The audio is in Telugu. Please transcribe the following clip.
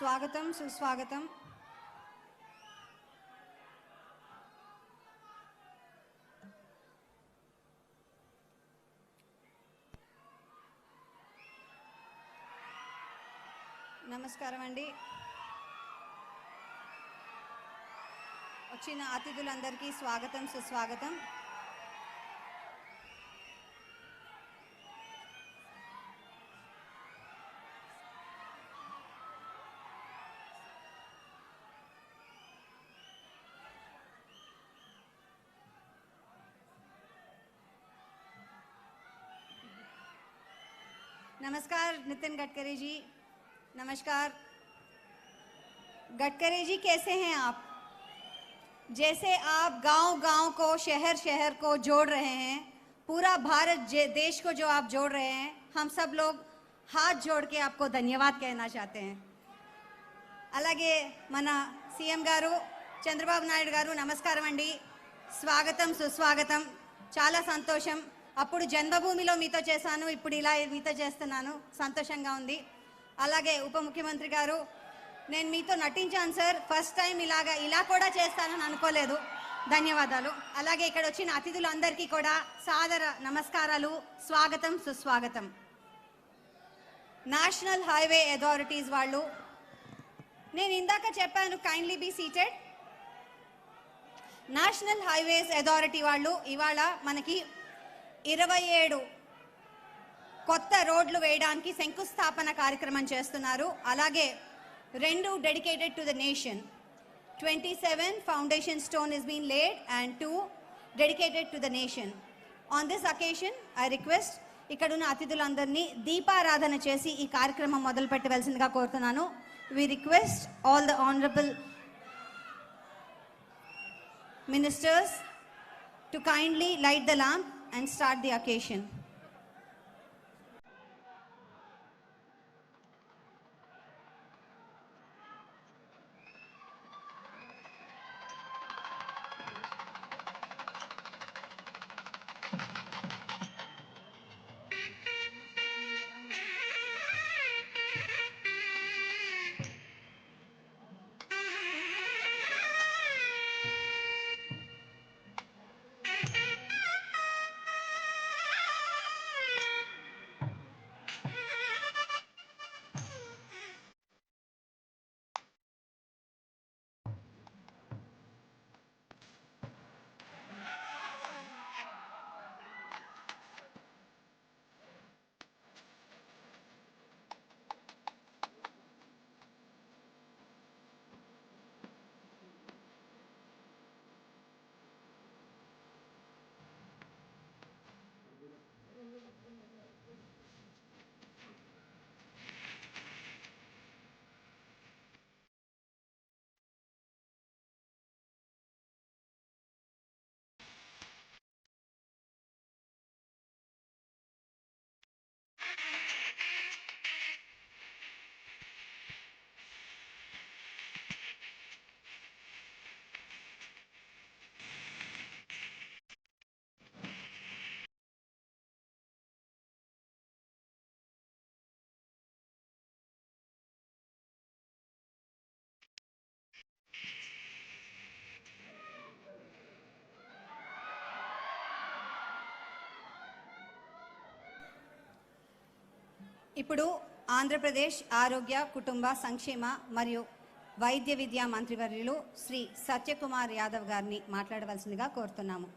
స్వాగతం సుస్వాగతం. నమస్కారం అండి. వచ్చిన అతిథులందరికీ స్వాగతం సుస్వాగతం. नमस्कार नितिन गडकरी जी नमस्कार गडकरी जी कैसे हैं आप जैसे आप गांव-गांव को शहर शहर को जोड़ रहे हैं पूरा भारत जे- देश को जो आप जोड़ रहे हैं हम सब लोग हाथ जोड़ के आपको धन्यवाद कहना चाहते हैं అలాగే మన సీఎం గారు చంద్రబాబు నాయుడు గారు నమస్కారం అండి స్వాగతం సుస్వాగతం చాలా సంతోషం అప్పుడు జన్మభూమిలో మీతో చేశాను ఇప్పుడు ఇలా మీతో చేస్తున్నాను. సంతోషంగా ఉంది. అలాగే ఉప ముఖ్యమంత్రి గారు నేను మీతో నటించాను సార్. ఫస్ట్ టైం ఇలాగా ఇలా కూడా చేస్తానని అనుకోలేదు. ధన్యవాదాలు. అలాగే ఇక్కడ వచ్చిన అతిథులందరికీ కూడా సాదర నమస్కారాలు. స్వాగతం సుస్వాగతం. నేషనల్ హైవే అథారిటీస్ వాళ్ళు నేను ఇందాక చెప్పాను kindly be seated national highways authority వాళ్ళు ఇవాళ మనకి ఇరవై ఏడు కొత్త రోడ్లు వేయడానికి శంకుస్థాపన కార్యక్రమం చేస్తున్నారు. అలాగే రెండు dedicated to the nation twenty seven foundation stone is been laid and two dedicated to the nation on this occasion I request ఇక్కడున్న అతిథులందరినీ దీపారాధన చేసి ఈ కార్యక్రమం మొదలు పెట్టవలసిందిగా కోరుతున్నాను. We request all the honourable ministers to kindly light the lamp. And start the occasion. ఇప్పుడు ఆంధ్రప్రదేశ్ ఆరోగ్య కుటుంబ సంక్షేమ మరియు వైద్య విద్యా మంత్రివర్యులు శ్రీ సత్యకుమార్ యాదవ్ గారిని మాట్లాడవలసిందిగా కోరుతున్నాము.